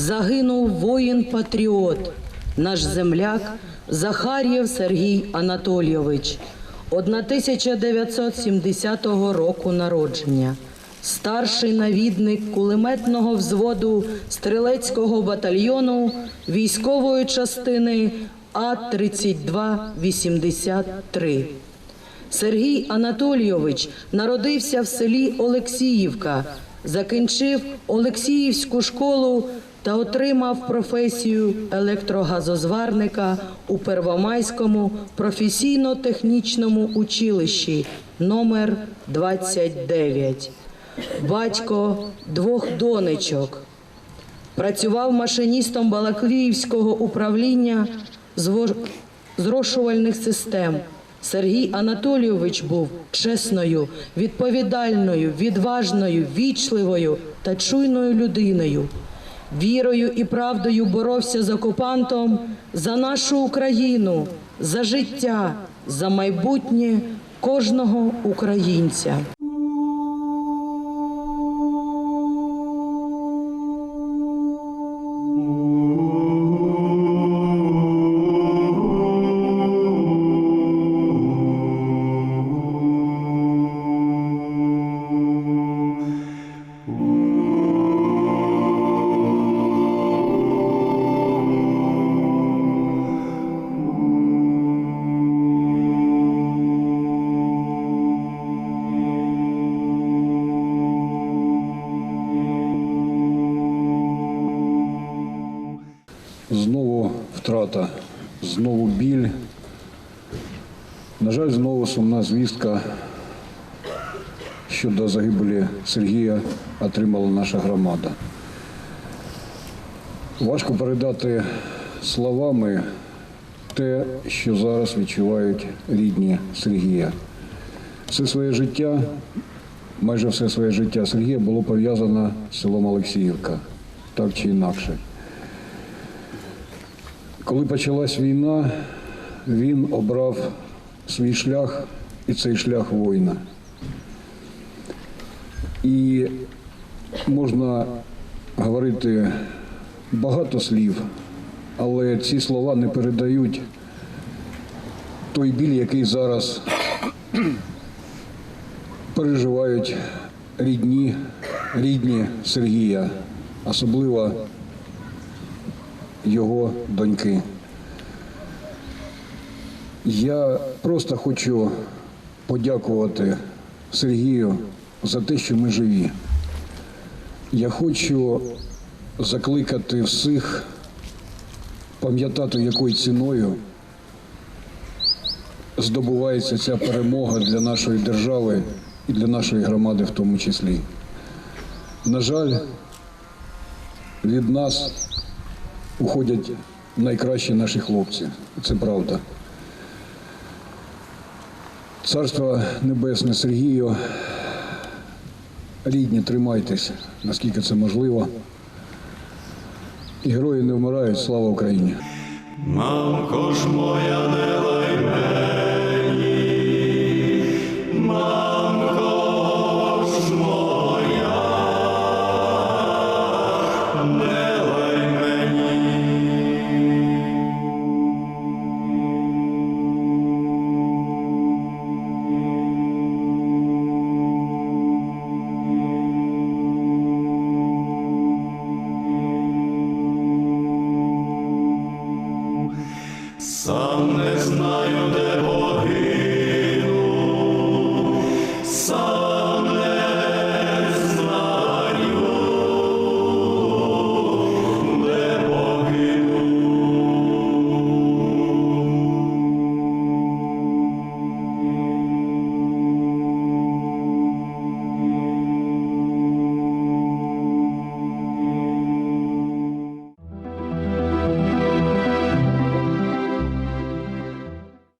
загинув воїн-патріот, наш земляк Захар'єв Сергій Анатолійович, 1970 року народження, старший навідник кулеметного взводу стрілецького батальйону військової частини А-3283. Сергій Анатолійович народився в селі Олексіївка, закінчив Олексіївську школу та отримав професію електрогазозварника у Первомайському професійно-технічному училищі номер 29. Батько двох донечок. Працював машиністом Балакліївського управління зрошувальних систем. Сергій Анатолійович був чесною, відповідальною, відважною, вічливою та чуйною людиною. Вірою і правдою боровся з окупантом за нашу Україну, за життя, за майбутнє кожного українця. Знову втрата, знову біль. На жаль, знову сумна звістка щодо загибелі Сергія отримала наша громада. Важко передати словами те, що зараз відчувають рідні Сергія. Все своє життя, майже все своє життя Сергія було пов'язано з селом Олексіївка, так чи інакше. Коли почалась війна, він обрав свій шлях і цей шлях воїна. І можна говорити багато слів, але ці слова не передають той біль, який зараз переживають рідні, рідні Сергія, особливо його доньки. Я просто хочу подякувати Сергію за те, що ми живі. Я хочу закликати всіх пам'ятати, якою ціною здобувається ця перемога для нашої держави і для нашої громади в тому числі. На жаль, від нас уходять найкращі наші хлопці. Це правда. Царство Небесне Сергію. Рідні, тримайтесь, наскільки це можливо. І герої не вмирають. Слава Україні! Мамко ж моя Сам не знаю, де.